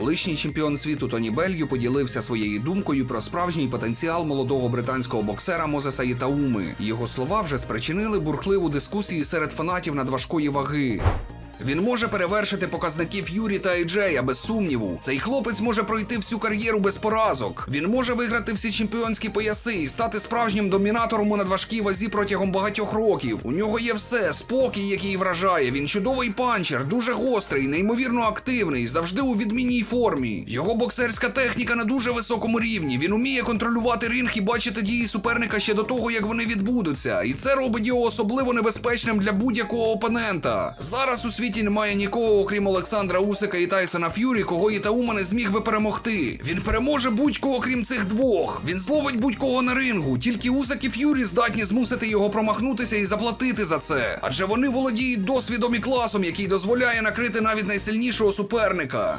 Колишній чемпіон світу Тоні Белью поділився своєю думкою про справжній потенціал молодого британського боксера Мозеса Ітауми. Його слова вже спричинили бурхливу дискусію серед фанатів надважкої ваги. Він може перевершити показники Ф'юрі та Ейджея без сумніву. Цей хлопець може пройти всю кар'єру без поразок. Він може виграти всі чемпіонські пояси і стати справжнім домінатором у надважкій вазі протягом багатьох років. У нього є все, спокій, який вражає. Він чудовий панчер, дуже гострий, неймовірно активний, завжди у відмінній формі. Його боксерська техніка на дуже високому рівні. Він уміє контролювати ринг і бачити дії суперника ще до того, як вони відбудуться. І це робить його особливо небезпечним для будь-якого опонента. Зараз у світі немає нікого, окрім Олександра Усика і Тайсона Ф'юрі, кого Ітаума не зміг би перемогти. Він переможе будь-кого, крім цих двох. Він зловить будь-кого на рингу. Тільки Усик і Ф'юрі здатні змусити його промахнутися і заплатити за це. Адже вони володіють досвідом і класом, який дозволяє накрити навіть найсильнішого суперника.